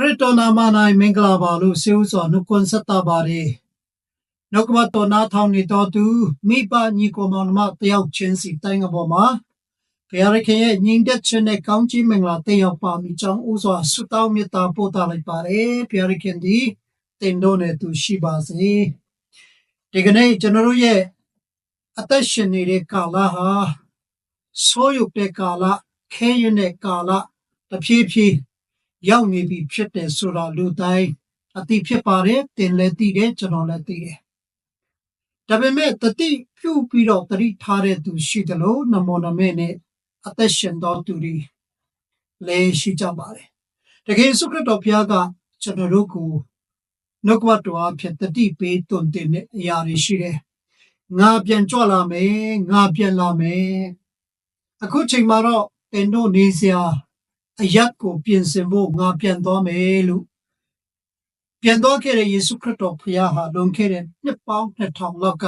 ခရစ်တော်နာမ၌မင်္ဂလာပါလို့ဆေဥစွာနှုတ်ခွန်းဆက်တာပါတယ်။နှုတ်ကပတ်တော်နာထောင်နေတော်သူမိဘညီကိုမောင်နှမတယောက်ချင်းစီတိုင်းအပေါ်မှာဘုရားသခင်ရဲ့ညီတဲ့ခြင်းနဲ့ကောင်းချီးမင်္ဂလာတက်ရောက်ပါမိကြောင်းဥစွာဆုတောင်းမေတ္တာပို့သလိုက်ပါတယ်။ဘုရားသခင်ဒီတင်တော်နဲ့သူရှိပါစေ။ဒီကနေ့ကျွန်တော်တို့ရဲ့အသက်ရှင်နေတဲ့ကာလဟာဆိုးရုပ်တဲ့ကာလခဲရင်တဲ့ကာလတဖြည်းဖြည်း ရောက်နေပြီဖြစ်တယ်ဆိုတာလူတိုင်းအသိဖြစ်ပါတယ်တင်လည်းသိတယ်ကျွန်တော်လည်းသိတယ်ဒါပေမဲ့တတိပြုပြီးတော့တတိထားတဲ့သူရှိတယ်လို့နမောနမေနဲ့အသက်ရှင်တော်သူတွေလည်းရှိကြပါတယ်တကယ်စုခရစ်တော်ဘုရားကကျွန်တော်တို့ကိုနှုတ်ကပတ်တော်အဖြစ်တတိပေးသွန်တင်တဲ့အရာတွေရှိတယ်ငါပြန်ကြွလာမယ်ငါပြန်လာမယ်အခုချိန်မှာတော့တင်တို့နေစရာ အယတ်ကိုပြင်ဆင်ဖို့ငါပြန်သွားမယ်လို့ပြန်သွားခဲ့တဲ့ယေရှုခရစ်တော်ဖခင်ဟာလွန်ခဲ့တဲ့နှစ်ပေါင်း2000လောက်က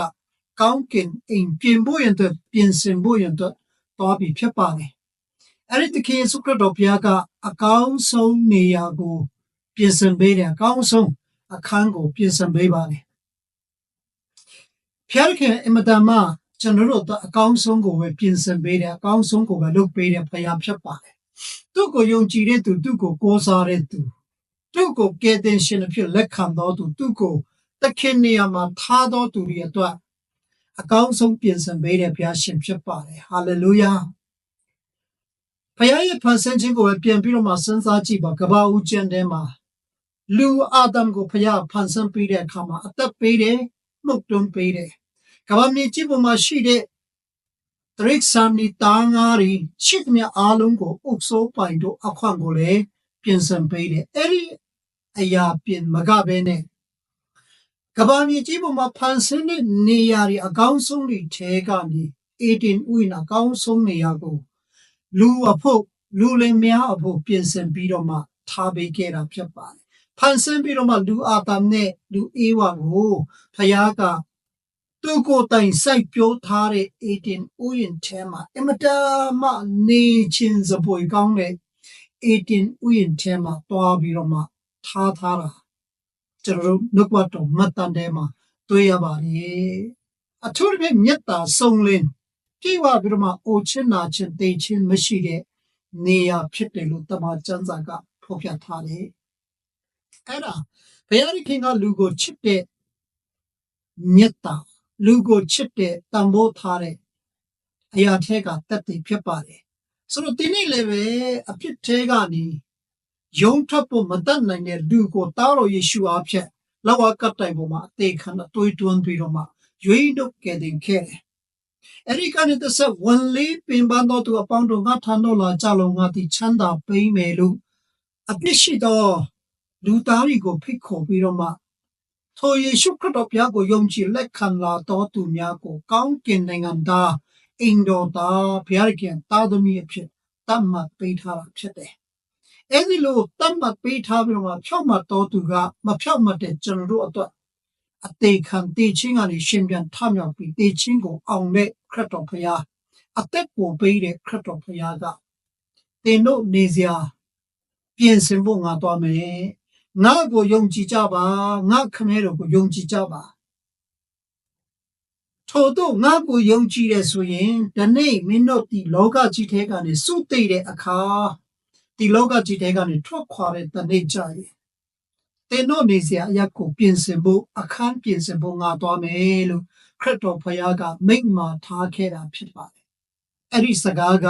ကောင်းကင်အိမ်ပြင်ဖို့ရန်အတွက်ပြင်ဆင်ဖို့ရန်အတွက်သွားပြီဖြစ်ပါတယ်။အဲ့ဒီတခင်ယေရှုခရစ်တော်ဖခင်ကအကောင်းဆုံးနေရာကို ပြင်ဆင်ပေးတယ်အကောင်းဆုံးအခန်းကို ပြင်ဆင်ပေးပါတယ်။ဖခင်အင်မတန်မှကျွန်တော်တို့အကောင်းဆုံးကိုပဲပြင်ဆင်ပေးတယ်အကောင်းဆုံးကိုပဲလုပ်ပေးတယ်ဖခင်ဖြစ်ပါတယ် သူ့ကိုယုံကြည်တဲ့သူသူ့ကိုကိုးစားတဲ့သူသူ့ကိုကယ်တင်ရှင်အဖြစ်လက်ခံတော်သူသူ့ကိုတခင်နေရာမှာထားတော်သူတွေအတွက်အကောင်းဆုံးပြင်ဆင်ပေးတဲ့ဘုရားရှင်ဖြစ်ပါတယ်ဟာလေလုယာဘုရားရဲ့ဖန်ဆင်းခြင်းကိုပြန်ပြီးတော့မှစဉ်းစားကြည့်ပါကဘာဦးကျန်တဲ့မှာလူအာဒမ်ကိုဘုရားဖန်ဆင်းပေးတဲ့အခါမှာအသက်ပေးတယ်မှုတ်တွန်းပေးတယ်ကဘာမြေကြီးပေါ်မှာရှိတဲ့ တရိတ်ဆန်ဒီတာငါရီရှိသမျှအားလုံးကိုအုပ်စိုးပိုင်တို့အခွင့်ကိုလည်းပြင်ဆင်ပေးတယ်အဲ့ဒီအရာပြင်မကဘဲနဲ့ကဘာမြေကြီးပေါ်မှာဖန်ဆင်းတဲ့နေရာတွေအကောင်းဆုံးတွေထဲကနေ18ဥယျာဉ်အကောင်းဆုံးနေရာကိုလူအဖို့လူလင်များအဖို့ပြင်ဆင်ပြီးတော့မှထားပေးခဲ့တာဖြစ်ပါတယ်ဖန်ဆင်းပြီးတော့မှလူအာတမ်နဲ့လူအေဝါကိုဖခင်က သူကိုယ်တိုင်စိုက်ပျိုးထားတဲ့18ဥယျာဉ်ထဲမှာအမတမနေချင်းစပွေကောင်းတဲ့18ဥယျာဉ်ထဲမှာတွားပြီးတော့မှထားထားတာကျွန်တော်တို့နှုတ်ကပတ်တော်မှတ်တမ်းထဲမှာတွေ့ရပါတယ်အထူးသဖြင့်မေတ္တာဆုံးလင်းပြေဝပြီးတော့မှအိုချင်းနာချင်းတိတ်ချင်းမရှိတဲ့နေရာဖြစ်တယ်လို့တမန်ကျမ်းစာကဖော်ပြထားတယ်အဲ့ဒါဘုရားခင်ကလူကိုချစ်တဲ့မေတ္တာ လူကိုချစ်တဲ့တန်ဖိုးထားတဲ့အရာထဲကတက်တည်ဖြစ်ပါတယ်ဆိုတော့ဒီနေ့လည်းပဲအဖြစ်ထဲကနေယုံထွက်ဖို့မတတ်နိုင်တဲ့လူကိုတားတော်ယေရှုအားဖြင့်လောကကတိုင်ပေါ်မှာအသေးခံတွေးတွန်းပြီးတော့မှရွေးနှုတ်ကယ်တင်ခဲ့တယ်အဲ့ဒီကနေတဆက်ဝန်လေးပင်ပန်းတော်သူအပေါင်းတို့ငါထံတော်လာကြလုံးငါသည်ချမ်းသာပေးမယ်လို့အပြစ်ရှိသောလူသားတွေကိုဖိတ်ခေါ်ပြီးတော့မှ ထိုယေရှုခရစ်တော်ဘုရားကိုယုံကြည်လက်ခံလာတော်သူများကိုကောင်းကင်နိုင်ငံသားအင်တော်သားဘုရားခင်သားသမီးအဖြစ်တတ်မှတ်ပေးထားတာဖြစ်တယ်။အဲဒီလိုတတ်မှတ်ပေးထားပြီးတော့ဖြောက်မှတ်တော်သူကမဖြောက်မှတ်တဲ့ကျွန်တော်တို့အတွက်အသေးခံတေချင်းကနေရှင်ပြန်ထမြောက်ပြီးတေချင်းကိုအောင်တဲ့ခရစ်တော်ဘုရားအသက်ကိုပေးတဲ့ခရစ်တော်ဘုရားကသင်တို့နေစရာပြင်ဆင်ဖို့ငါသွားမယ် ငါ့ကိုယုံကြည်ကြပါငါခမဲတော်ကိုယုံကြည်ကြပါထို့သောငါ့ကိုယုံကြည်တယ်ဆိုရင်ဒီနေ့မင်းတို့ဒီလောကကြီးထဲကနေစုသိတဲ့အခါဒီလောကကြီးထဲကနေထွက်ခွာတဲ့တနေ့ကြရင်တင်တို့နေစရာအရက်ကိုပြင်ဆင်ဖို့အခန်းပြင်ဆင်ဖို့ငါသွားမယ်လို့ခရစ်တော်ဖခင်ကမိန့်မာထားခဲ့တာဖြစ်ပါတယ်အဲ့ဒီစကားက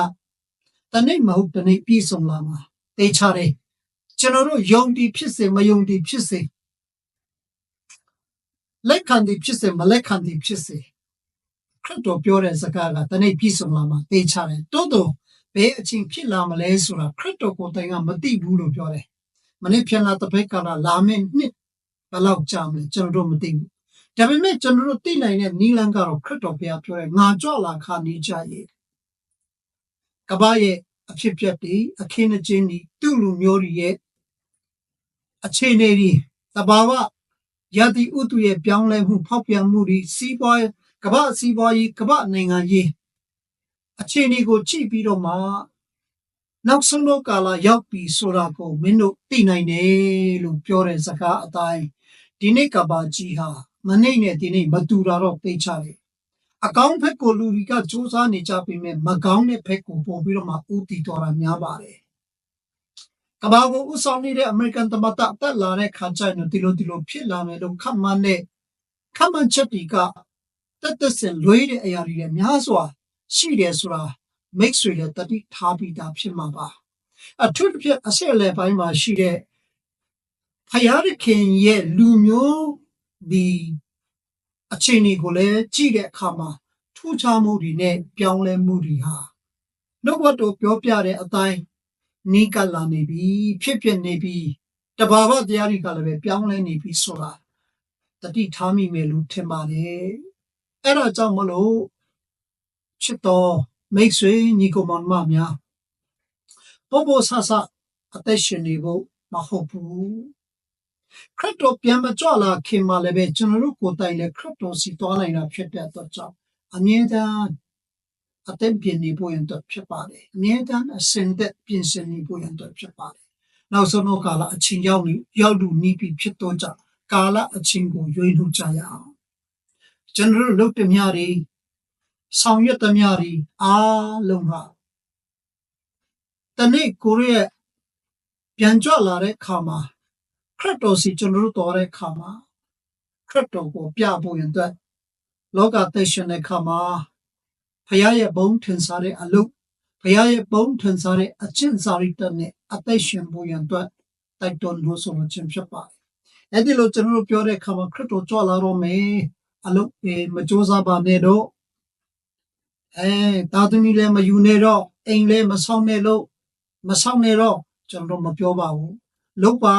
တနေ့မဟုတ်တနေ့ပြည့်စုံလာမှာတေချာတယ် ကျွန်တော်တို့ယုံကြည်ဖြစ်စေမယုံကြည်ဖြစ်စေလက်ခံသည်ဖြစ်စေမလက်ခံသည်ဖြစ်စေခရစ်တော်ပြောတဲ့စကားကတနေ့ပြည့်စုံလာမှာသိချတယ်တိုးတော့ဘယ်အချိန်ဖြစ်လာမလဲဆိုတာခရစ်တော်ကိုယ်တိုင်ကမသိဘူးလို့ပြောတယ်မနေ့ပြန်လာတဲ့ဘက်ကလာမယ့်နှစ်ဘယ်လောက်ကြာမလဲကျွန်တော်တို့မသိဘူးဒါပေမဲ့ကျွန်တော်တို့သိနိုင်တဲ့နီလန်ကတော့ခရစ်တော်ဘုရားပြောတဲ့ငါကြွလာခါနေကြရဲ့ကဘာရဲ့အဖြစ်ပြက်တွေအခင်းအကျင်းတွေသူ့လူမျိုးတွေရဲ့ အခြေအနေတွေတဘာဝယတိဥတုရဲ့ပြောင်းလဲမှုဖောက်ပြန်မှုတွေစီးပွားကမ္ဘာစီးပွားရေးကမ္ဘာနိုင်ငံရေးအခြေအနေကိုကြည့်ပြီးတော့မှနောက်ဆုံးတော့ကာလရောက်ပြီဆိုတာကိုမင်းတို့သိနိုင်တယ်လို့ပြောတဲ့စကားအတိုင်းဒီနေ့ကဘာကြီးဟာမနေ့နဲ့ဒီနေ့မတူတာတော့သိချတယ်အကောင်းဘက်ကိုလူတွေကစူးစမ်းနေကြပေမဲ့မကောင်းတဲ့ဘက်ကိုပို့ပြီးတော့မှဥတီတော်တာများပါတယ် ကဘာကိုဥဆောင်နေတဲ့အမေရိကန်သမ္မတတက်လာတဲ့ခါကျရင်ဒီလိုဒီလိုဖြစ်လာမယ်လို့ခန့်မှန်းတဲ့ခန့်မှန်းချက်တွေကတက်တက်စင်လွေးတဲ့အရာတွေလည်းများစွာရှိတယ်ဆိုတာမိတ်ဆွေလည်းတတိထားပြီးသားဖြစ်မှာပါအထူးသဖြင့်အဆက်အလဲပိုင်းမှာရှိတဲ့ဖယားခင်ရဲ့လူမျိုးဒီအခြေအနေကိုလည်းကြည့်တဲ့အခါမှာထူးခြားမှုတွေနဲ့ပြောင်းလဲမှုတွေဟာနှုတ်ဘတ်တော်ပြောပြတဲ့အတိုင်း နီးကပ်လာနေပြီဖြစ်ဖြစ်နေပြီတဘာဝတရားတွေကလည်းပဲပြောင်းလဲနေပြီဆိုတာတတိထားမိမယ်လို့ထင်ပါတယ်အဲ့ဒါကြောင့်မလို့ချစ်တော်မိတ်ဆွေညီကိုမောင်မများဘောဘောဆဆအသက်ရှင်နေဖို့မဟုတ်ဘူးခရစ်တော်ပြန်မကြွလာခင်မှာလည်းပဲကျွန်တော်တို့ကိုယ်တိုင်လည်းခရစ်တော်စီသွားနိုင်တာဖြစ်တဲ့အတွက်ကြောင့်အမြဲတမ်း အသက်ပြင်နေဖို့ရန်အတွက်ဖြစ်ပါတယ်အမြဲတမ်းအစင်သက်ပြင်ဆင်နေဖို့ရန်အတွက်ဖြစ်ပါတယ်နောက်ဆုံးတော့ကာလအချင်းရောက်နေရောက်လူနီးပြီးဖြစ်တော့ကြကာလအချင်းကိုရွေးလို့ကြရအောင်ကျွန်တော်တို့လုပ်တဲ့များတွေဆောင်ရွက်သမျှတွေအားလုံးဟာတနေ့ကိုရရဲ့ပြန်ကြွလာတဲ့ခါမှာခရစ်တော်စီကျွန်တော်တို့တော်တဲ့ခါမှာခရစ်တော်ကိုပြဖို့ရန်အတွက်လောကသက်ရှင်တဲ့ခါမှာ ဖခင်ရဲ့ဘုန်းထင်ရှားတဲ့အလုပ်ဖခင်ရဲ့ဘုန်းထင်ရှားတဲ့အကျင့်စာရိတ္တနဲ့အသက်ရှင်ဖို့ရန်အတွက်တိုက်တွန်းလို့ဆိုလို့ခြင်းဖြစ်ပါတယ်။အဲဒီလိုကျွန်တော်တို့ပြောတဲ့အခါမှာခရစ်တော်ကြွလာတော့မယ်အလုပ်ပဲမကြိုးစားပါနဲ့တော့အဲတာသမီလည်းမယူနဲ့တော့အိမ်လည်းမဆောင်နဲ့လို့မဆောင်နဲ့တော့ကျွန်တော်မပြောပါဘူးလုပ်ပါ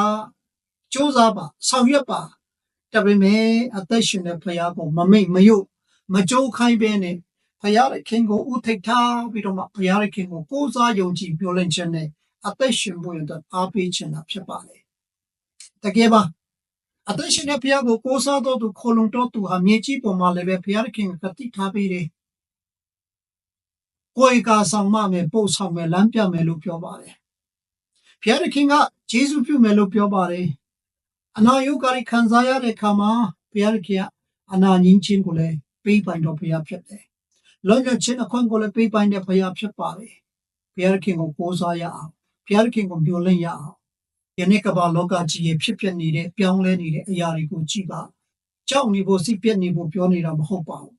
စူးစမ်းပါဆောင်ရွက်ပါဒါပေမဲ့အသက်ရှင်တဲ့ဖခင်ကိုမမိတ်မယုတ်မကြိုးခိုင်းပဲနဲ့ ဖခင်ရဲ့ခင်ကိုဥထိတ်ထားပြီးတော့မှဖခင်ရဲ့ခင်ကိုကိုးစားယုံကြည်ပြောလင့်ခြင်းနဲ့အသက်ရှင်ဖို့အတွက်အားပေးခြင်းတာဖြစ်ပါလေတကယ်ပါအသက်ရှင်တဲ့ဖခင်ကိုကိုးစားတော်သူခိုလုံတော်သူဟာမြေကြီးပေါ်မှာလည်းပဲဖခင်ရဲ့ခင်ကတိထားပေးတယ်ကိုယ်ကာဆောင်မမယ်ပို့ဆောင်မယ်လမ်းပြမယ်လို့ပြောပါတယ်ဘုရားသခင်ကဂျေစုပြုမယ်လို့ပြောပါတယ်အနာယုကာရီခံစားရတဲ့ခါမှာဘုရားသခင်ကအနာငင်းခြင်းကိုလည်းပေးပိုင်တော်ဘုရားဖြစ်တယ် လွန်ကျခြင်းအခွင့်ကိုလည်းပေးပိုင်တဲ့ဘုရားဖြစ်ပါတယ်ဘုရားသခင်ကိုပိုးစားရအောင်ဘုရားသခင်ကိုမျှော်လင့်ရအောင်ယနေ့ကမ္ဘာလောကကြီးရဲ့ဖြစ်ပျက်နေတဲ့ပြောင်းလဲနေတဲ့အရာတွေကိုကြည့်ပါကြောက်နေဖို့စိတ်ပြက်နေဖို့ပြောနေတာမဟုတ်ပါဘူး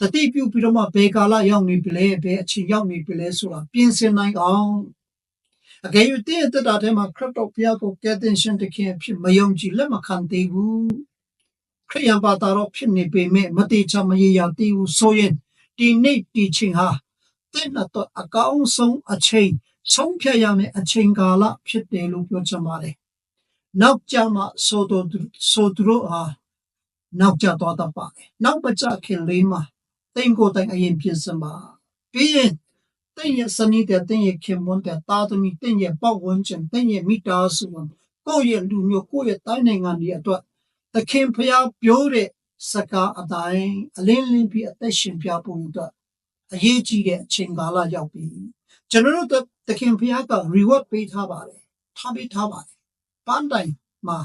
တတိပြုပြီးတော့မှဘယ်ကာလရောက်နေပြီလဲဘယ်အချိန်ရောက်နေပြီလဲဆိုတာပြင်ဆင်နိုင်အောင်အကယ်၍တည့်တဲ့တာထဲမှာခရစ်တော်ဘုရားကိုကယ်တင်ရှင်တခင်ဖြစ်မယုံကြည်လက်မခံသေးဘူးခရိယန်ဘာသာတော့ဖြစ်နေပေမဲ့မတိချမရရသေးဘူးဆိုရင် ဒီနေ့ဒီချိန်ဟာတဲ့တော့အကောင်းဆုံးအချိန်ဆုံးဖြတ်ရမယ့်အချိန်ကာလဖြစ်တယ်လို့ပြောချင်ပါတယ်နောက်ကြမှာဆိုတော့ဆိုသူတို့ဟာနောက်ကျသွားတတ်ပါတယ်နောက်မကြခင်လေးမှာတိမ်ကိုတိုင်အရင်ပြင်စင်ပါပြီးရင်တိမ်ရဲ့စနီးတဲ့တိမ်ရဲ့ခင်မွန်းတဲ့တာသမီတိမ်ရဲ့ပေါ့ဝန်းကျင်တိမ်ရဲ့မိသားစုကိုယ့်ရဲ့လူမျိုးကိုယ့်ရဲ့တိုင်းနိုင်ငံတွေအတွက်သခင်ဖျားပြောတဲ့ စကားအတိုင်းအလင်းလင်းပြီးအသက်ရှင်ပြဖို့အတွက်အရေးကြီးတဲ့အချိန်ကာလရောက်ပြီကျွန်တော်တို့သခင်ဖျားက reward ပေးထားပါတယ်ထားပေးထားပါတယ်ပန်းတိုင်မှာ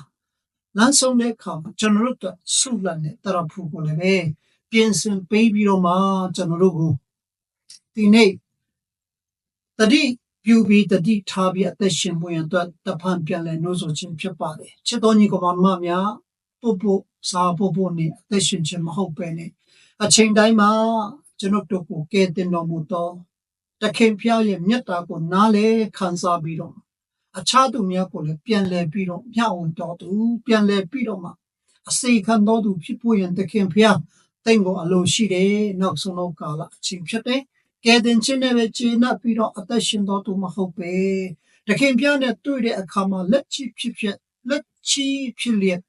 လမ်းဆုံးတဲ့အခါမှာကျွန်တော်တို့ဆုလတ်နဲ့တရဖူကိုလည်းပဲပြင်ဆင်ပေးပြီးတော့မှကျွန်တော်တို့ကိုဒီနေ့တတိပြုပြီးတတိထားပြီးအသက်ရှင်ပွင့်အတွက်တဖန်ပြန်လဲနှိုးဆော်ခြင်းဖြစ်ပါတယ်ချစ်တော်ညီကောင်မများ ပုပ်ပုစာပုပ်ပုနဲ့အသက်ရှင်ခြင်းမဟုတ်ပဲနဲ့အချိန်တိုင်းမှာကျွန်တော်တို့ကိုကဲတင်တော်မူသောတခင်ဖျားရဲ့မြတ်တာကိုနားလေခံစားပြီးတော့အခြားသူများကိုလည်းပြန်လဲပြီးတော့မျှဝေတော်သူပြန်လဲပြီးတော့မှအစေခံတော်သူဖြစ်ဖို့ရန်တခင်ဖျားတိမ်ကိုအလိုရှိတယ်နောက်ဆုံးတော့ကာလအချိန်ဖြစ်တယ်ကဲတင်ချင်းနဲ့ပဲခြေနှပ်ပြီးတော့အသက်ရှင်တော်သူမဟုတ်ပဲတခင်ဖျားနဲ့တွေ့တဲ့အခါမှာလက်ချဖြစ်ဖြစ်လက်ချဖြစ်လျက်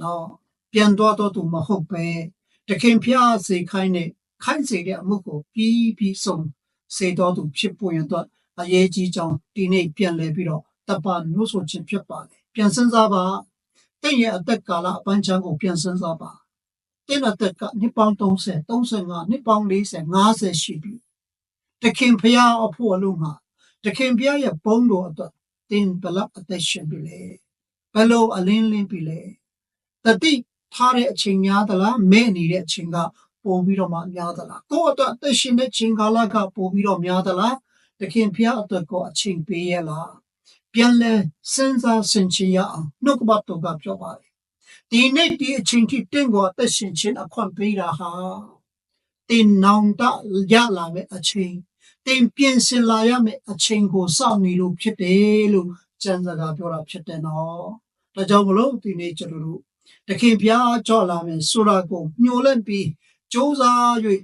နော်ပြန်တော်တော်သူမဟုတ်ပဲတခင်ဖျားစေခိုင်းတဲ့ခိုင်းစေတဲ့အမှုကိုပြီးပြီးဆုံးစေတော်သူဖြစ်ပေါ်ရင်တော့အရေးကြီးကြောင်းဒီနေ့ပြန်လဲပြီးတော့တပနှုတ်ဆိုခြင်းဖြစ်ပါတယ်ပြန်စင်းစားပါတင့်ရဲ့အသက်ကာလအပန်းချမ်းကိုပြန်စင်းစားပါတင့်အသက်ကနှစ်ပေါင်း30 35နှစ်ပေါင်း40 50ရှိပြီတခင်ဖျားအဖို့အလို့မှာတခင်ဘုရားရဲ့ပုံတော်အတွက်တင်ဘလအသက်ရှင်ပြီလေဘလို့အလင်းလင်းပြီလေ တတိထားတဲ့အချိန်များသလားမဲ့နေတဲ့အချိန်ကပိုပြီးတော့မှများသလားကိုယ့်အတွက်အသက်ရှင်တဲ့ချိန်ကာလကပိုပြီးတော့များသလားတခင်ဘုရားအတွက်ကိုအချိန်ပေးရလားပြန်လဲစဉ်းစားဆင်ခြင်ရအောင်နှုတ်ကပတ်တော်ကပြောပါတယ်ဒီနေ့ဒီအချိန်ထိတင့်ကိုအသက်ရှင်ခြင်းအခွင့်ပေးတာဟာတင်နောင်တရလာမယ့်အချိန်တင်ပြင်ဆင်လာရမယ့်အချိန်ကိုစောင့်နေလို့ဖြစ်တယ်လို့ကျမ်းစာကပြောတာဖြစ်တယ်နော်ဒါကြောင့်မလို့ဒီနေ့ကျွန်တော်တို့ တခင်ဘုရားကြောက်လာမယ်ဆိုတာကိုညှို့လက်ပြီးစ조사၍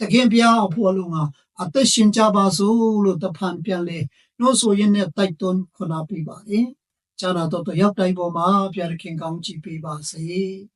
တခင်ဘုရားအဖို့လုံးကအသက်ရှင်ကြပါစို့လို့တဖန်ပြန်လေနှိုးဆိုရင်းနဲ့တိုက်တွန်းခွနာပေးပါလေ။ကျမ်းတော်တော့ရောက်တိုင်းပေါ်မှာဘုရားသခင်ကောင်းချီးပေးပါစေ။